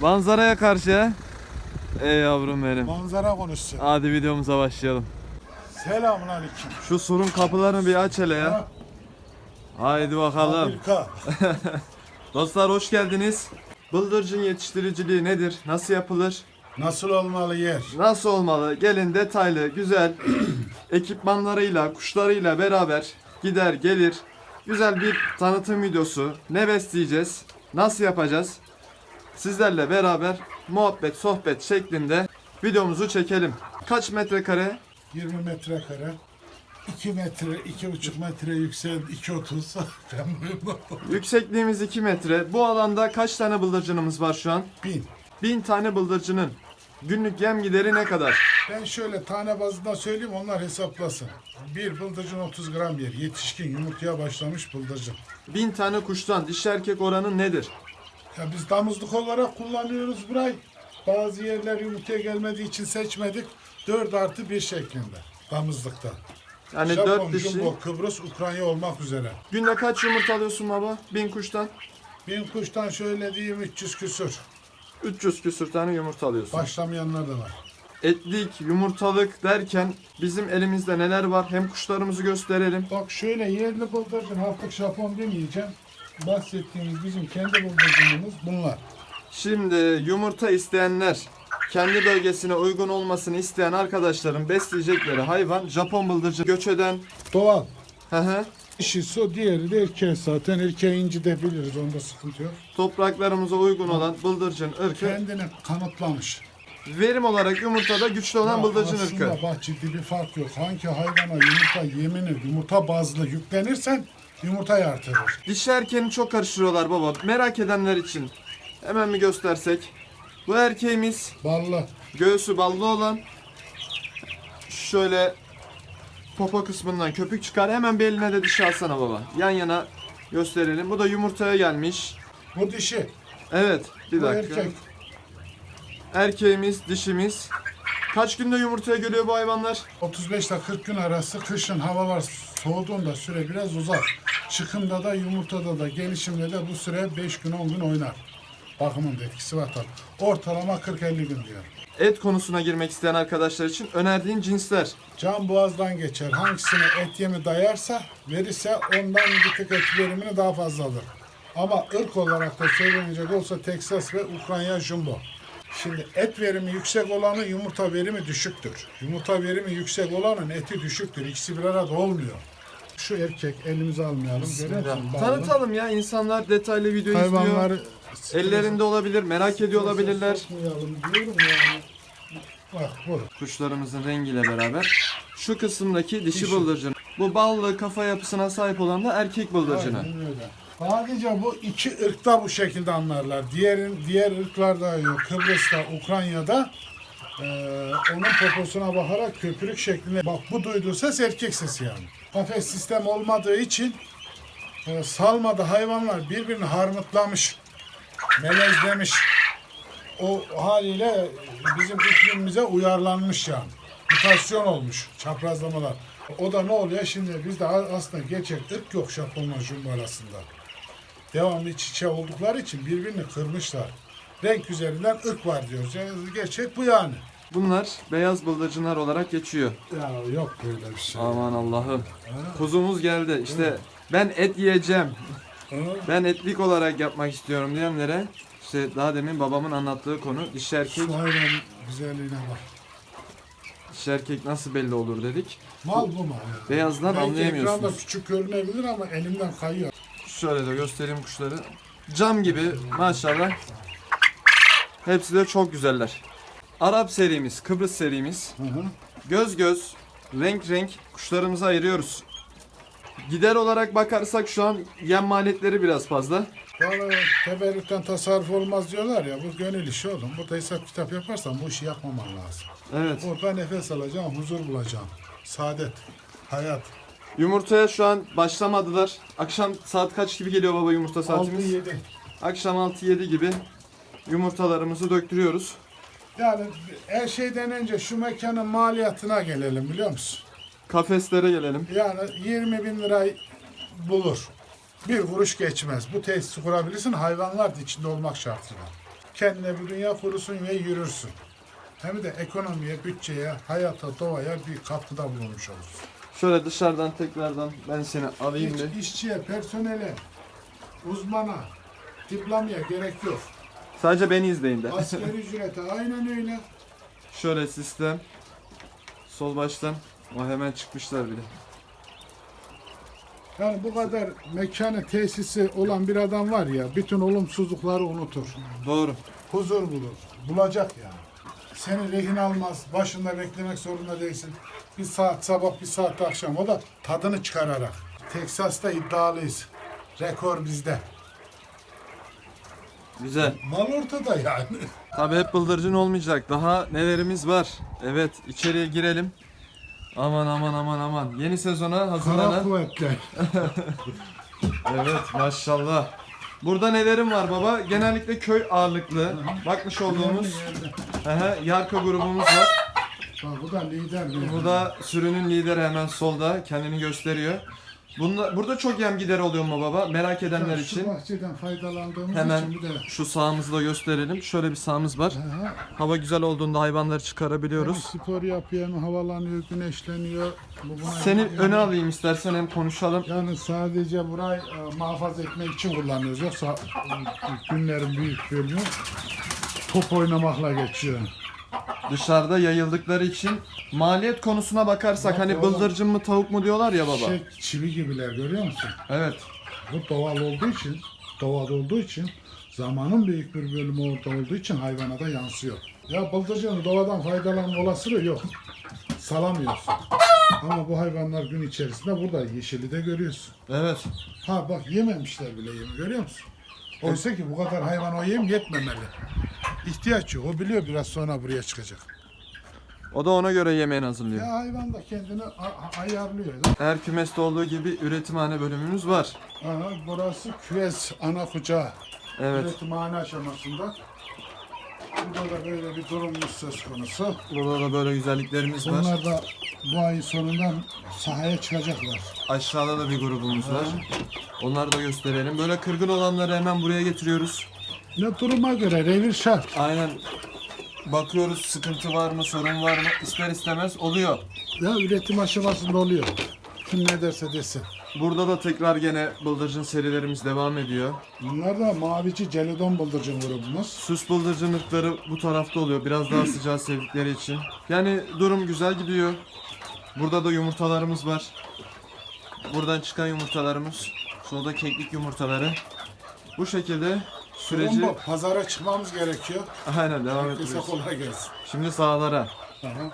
Manzaraya karşı. Ey yavrum benim. Manzara konuşsun. Hadi videomuza başlayalım. Selamun aleyküm. Şu surun kapılarını bir aç hele ya. Ha, Haydi bakalım. Amerika. Dostlar hoş geldiniz. Bıldırcın yetiştiriciliği nedir? Nasıl yapılır? Nasıl olmalı yer? Nasıl olmalı? Gelin detaylı, güzel ekipmanlarıyla, kuşlarıyla beraber gider gelir. Güzel bir tanıtım videosu. Ne besleyeceğiz? Nasıl yapacağız? Sizlerle beraber muhabbet, sohbet şeklinde videomuzu çekelim. Kaç metrekare? 20 metrekare. 2 metre, 2,5 metre yüksel, 2,30. ben buyum. Yüksekliğimiz 2 metre. Bu alanda kaç tane bıldırcınımız var şu an? 1000. 1000 tane bıldırcının günlük yem gideri ne kadar? Ben şöyle tane bazında söyleyeyim onlar hesaplasın. Bir bıldırcın 30 gram yer. Yetişkin yumurtaya başlamış bıldırcın. 1000 tane kuştan dişi erkek oranı nedir? Ya biz damızlık olarak kullanıyoruz burayı. Bazı yerler yumurtaya gelmediği için seçmedik. 4 artı 1 şeklinde damızlıkta. Yani Japon, 4 dişi. Jumbo, Kıbrıs, Ukrayna olmak üzere. Günde kaç yumurta alıyorsun baba? 1000 kuştan. Bin kuştan şöyle diyeyim 300 küsür. 300 küsür tane yumurta alıyorsun. Başlamayanlar da var. Etlik, yumurtalık derken bizim elimizde neler var? Hem kuşlarımızı gösterelim. Bak şöyle yerli bıldırcın artık Japon demeyeceğim. Bahsettiğimiz bizim kendi bıldırcınımız bunlar. Şimdi yumurta isteyenler, kendi bölgesine uygun olmasını isteyen arkadaşların besleyecekleri hayvan Japon bıldırcın göç eden. Doğal. Hı hı. Dişisi o diğeri de erkeği zaten. Erkeği inci de biliriz onda sıkıntı yok. Topraklarımıza uygun olan bıldırcın ırkı. Kendini kanıtlamış. Verim olarak yumurtada güçlü olan bıldırcın aslında ırkı. bak ciddi bir fark yok. Hangi hayvana yumurta yemini, yumurta bazlı yüklenirsen yumurtayı artırır. Dişi erkeğini çok karıştırıyorlar baba. Merak edenler için. Hemen bir göstersek. Bu erkeğimiz Ballı. göğsü ballı olan şöyle popo kısmından köpük çıkar. Hemen bir eline de dişi alsana baba. Yan yana gösterelim. Bu da yumurtaya gelmiş. Bu dişi. Evet bir Bu dakika. erkek. Erkeğimiz, dişimiz. Kaç günde yumurtaya geliyor bu hayvanlar? 35 ile 40 gün arası kışın havalar soğuduğunda süre biraz uzar. Çıkımda da yumurtada da gelişimde de bu süre 5 gün 10 gün oynar. Bakımın da etkisi var tabii. Ortalama 40-50 gün diyor. Et konusuna girmek isteyen arkadaşlar için önerdiğin cinsler. Can boğazdan geçer. Hangisine et yemi dayarsa verirse ondan bir tık et verimini daha fazla alır. Ama ırk olarak da söylenecek olsa Texas ve Ukrayna Jumbo. Şimdi et verimi yüksek olanın yumurta verimi düşüktür. Yumurta verimi yüksek olanın eti düşüktür. İkisi bir arada olmuyor. Şu erkek elimize almayalım. Görüyor musun? Bağlı. Tanıtalım ya insanlar detaylı video izliyor. Hayvanları Ellerinde olabilir, merak ediyor olabilirler. Sokmayalım diyorum yani. Bak bu. Kuşlarımızın rengiyle beraber. Şu kısımdaki dişi, Dişi. bıldırcın. Bu ballı kafa yapısına sahip olan da erkek bıldırcını. Aynen öyle. Sadece bu iki ırkta bu şekilde anlarlar. Diğerin diğer ırklarda yok. Kıbrıs'ta, Ukrayna'da eee, onun poposuna bakarak köpürük şeklinde. Bak bu duyduğu ses erkek sesi yani. Kafes sistem olmadığı için eee, salmada hayvanlar birbirini harmıtlamış, melezlemiş. O haliyle bizim iklimimize uyarlanmış yani. Mutasyon olmuş çaprazlamalar. O da ne oluyor şimdi bizde aslında gerçek ırk yok Japonla Jumbo arasında. Devamlı iç içe oldukları için birbirini kırmışlar. Renk üzerinden ırk var diyoruz. Yani gerçek bu yani. Bunlar beyaz bıldırcınlar olarak geçiyor. Ya yok böyle bir şey. Aman Allah'ım. Kuzumuz geldi. İşte ben et yiyeceğim. Ha? Ben etlik olarak yapmak istiyorum diyenlere işte daha demin babamın anlattığı konu dişi erkek, Şu hayvanın güzelliğine bak. dişi erkek nasıl belli olur dedik. Mal bu mal. Yani. Beyazdan Belki ekranda anlayamıyorsunuz. küçük görünebilir ama elimden kayıyor. Şöyle de göstereyim kuşları. Cam gibi maşallah. Hepsi de çok güzeller. Arap serimiz, Kıbrıs serimiz. Hı hı. Göz göz, renk renk kuşlarımızı ayırıyoruz. Gider olarak bakarsak şu an yem maliyetleri biraz fazla. Valla teberrükten tasarruf olmaz diyorlar ya. Bu gönül işi oğlum. Burada hesap kitap yaparsan bu işi yapmaman lazım. Evet. Burada nefes alacaksın, huzur bulacaksın. Saadet, hayat. Yumurtaya şu an başlamadılar. Akşam saat kaç gibi geliyor baba yumurta saatimiz? 6-7. Akşam 6-7 gibi yumurtalarımızı döktürüyoruz. Yani her şeyden önce şu mekanın maliyatına gelelim biliyor musun? Kafeslere gelelim. Yani 20 bin lirayı bulur. Bir kuruş geçmez. Bu tesisi kurabilirsin hayvanlar da içinde olmak şartıyla. kendine bir dünya kurursun ve yürürsün. Hem de ekonomiye, bütçeye, hayata, doğaya bir katkıda bulunmuş olursun. Şöyle dışarıdan tekrardan ben seni alayım bir. Hiç işçiye, personele, uzmana, diplomaya gerek yok. Sadece beni izleyin de. Asgari ücrete aynen öyle. Şöyle sistem. Sol baştan. O hemen çıkmışlar bile. Yani bu kadar mekanı tesisi olan bir adam var ya bütün olumsuzlukları unutur. Doğru. Huzur bulur. Bulacak yani. Seni rehin almaz. Başında beklemek zorunda değilsin. Bir saat sabah bir saat akşam. O da tadını çıkararak. Teksas'ta iddialıyız. Rekor bizde. Güzel. Mal ortada yani. Tabi hep bıldırcın olmayacak. Daha nelerimiz var. Evet içeriye girelim. Aman aman aman aman. Yeni sezona Kara hazırlanan. kuvvetler. Evet maşallah. Burada nelerim var baba? Genellikle köy ağırlıklı. Bakmış olduğumuz aha, Yarka grubumuz var. Bak bu da lider. Bu da sürünün lideri hemen solda kendini gösteriyor. Bunda, burada çok yem gideri oluyor mu baba? Merak edenler Şu için. bahçeden faydalandığımız Hemen için bir de şu sağımızı da gösterelim. Şöyle bir sağımız var. Aha, Hava güzel olduğunda hayvanları hem çıkarabiliyoruz. spor yapıyor, hem havalanıyor, güneşleniyor. Bu buna Seni yani- öne alayım istersen hem konuşalım. Yani sadece burayı e, muhafaza etmek için kullanıyoruz. Yoksa e, günlerin büyük bölümü top oynamakla geçiyor. Dışarıda yayıldıkları için maliyet konusuna bakarsak Bak hani oğlum. bıldırcın mı tavuk mu diyorlar ya baba. Şey, çivi gibiler görüyor musun? Evet. Bu doğal olduğu için, doğal olduğu için zamanın büyük bir bölümü orada olduğu için hayvana da yansıyor. Ya bıldırcının doğadan faydalanma olasılığı yok. Salamıyorsun. Ama bu hayvanlar gün içerisinde burada yeşili de görüyorsun. Evet. Ha bak yememişler bile yemi görüyor musun? Oysa ki bu kadar hayvan o yem yetmemeli. İhtiyaç yok. O biliyor biraz sonra buraya çıkacak. O da ona göre yemeğini hazırlıyor. Ya hayvan da kendini a- a- ayarlıyor. Her kümeste olduğu gibi üretimhane bölümümüz var. Aha, burası küves ana kucağı. Evet. Üretimhane aşamasında. Burada da böyle bir durumumuz söz konusu. Burada da böyle güzelliklerimiz var. Bunlar da bu ayın sonundan sahaya çıkacaklar. Aşağıda da bir grubumuz var. Onları da gösterelim. Böyle kırgın olanları hemen buraya getiriyoruz. Ne duruma göre revir şart. Aynen. Bakıyoruz sıkıntı var mı, sorun var mı? İster istemez oluyor. Ya üretim aşamasında oluyor. Kim ne derse desin. Burada da tekrar gene bıldırcın serilerimiz devam ediyor. Bunlar da mavici celidon bıldırcın grubumuz. Süs bıldırcın ırkları bu tarafta oluyor. Biraz daha sıcağı sevdikleri için. Yani durum güzel gidiyor. Burada da yumurtalarımız var. Buradan çıkan yumurtalarımız. Solda keklik yumurtaları. Bu şekilde süreci Bomba, pazara çıkmamız gerekiyor. aynen devam Herkese ettiriyoruz. kolay gelsin. Şimdi sahalara. Aha.